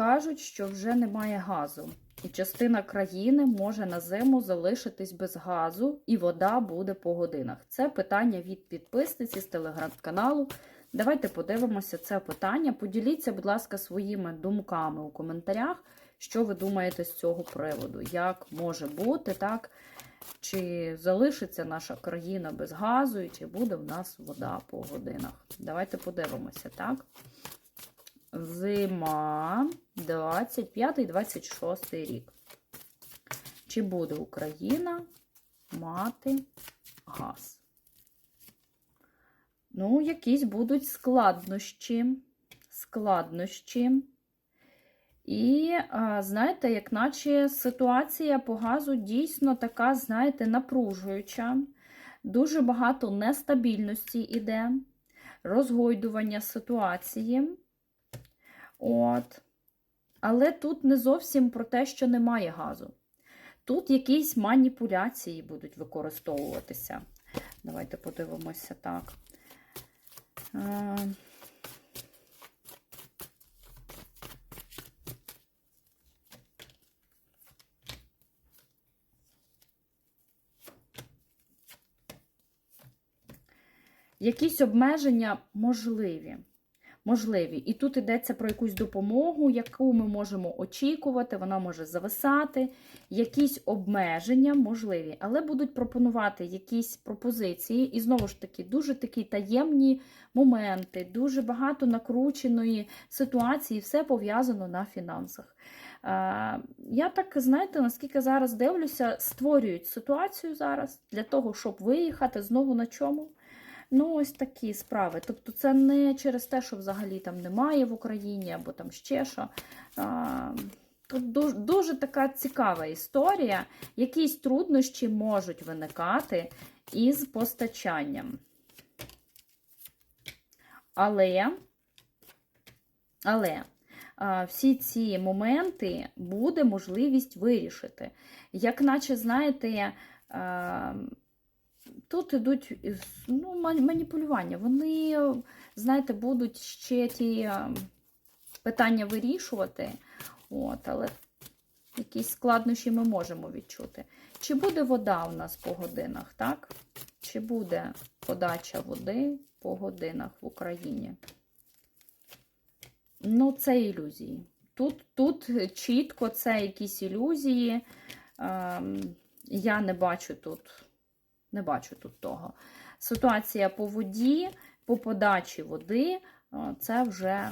кажуть, що вже немає газу. І частина країни може на зиму залишитись без газу, і вода буде по годинах. Це питання від підписниці з телеграм-каналу. Давайте подивимося це питання. Поділіться, будь ласка, своїми думками у коментарях, що ви думаєте з цього приводу. Як може бути так? Чи залишиться наша країна без газу, і чи буде в нас вода по годинах? Давайте подивимося, так? Зима 25-26 рік. Чи буде Україна мати газ? Ну, якісь будуть складнощі. Складнощі. І, знаєте, як наче ситуація по газу дійсно така, знаєте, напружуюча. Дуже багато нестабільності іде, розгойдування ситуації. От. Але тут не зовсім про те, що немає газу. Тут якісь маніпуляції будуть використовуватися. Давайте подивимося так. Е, Якісь обмеження можливі. Можливі. І тут йдеться про якусь допомогу, яку ми можемо очікувати, вона може зависати. Якісь обмеження можливі, але будуть пропонувати якісь пропозиції, і знову ж таки, дуже такі таємні моменти, дуже багато накрученої ситуації, все пов'язано на фінансах. Е, Я так, знаєте, наскільки зараз дивлюся, створюють ситуацію зараз для того, щоб виїхати знову на чому? Ну, ось такі справи. Тобто, це не через те, що взагалі там немає в Україні або там ще що. Тут дуже, дуже така цікава історія. Якісь труднощі можуть виникати із постачанням. Але, але всі ці моменти буде можливість вирішити. Як наче, знаєте, Тут ідуть ну, маніпулювання. Вони, знаєте, будуть ще ті е, питання вирішувати, от, але якісь складнощі ми можемо відчути. Чи буде вода у нас по годинах, так? Чи буде подача води по годинах в Україні? Ну, це ілюзії. Тут, тут чітко це якісь ілюзії. Ем, я не бачу тут. Не бачу тут того. Ситуація по воді, по подачі води це вже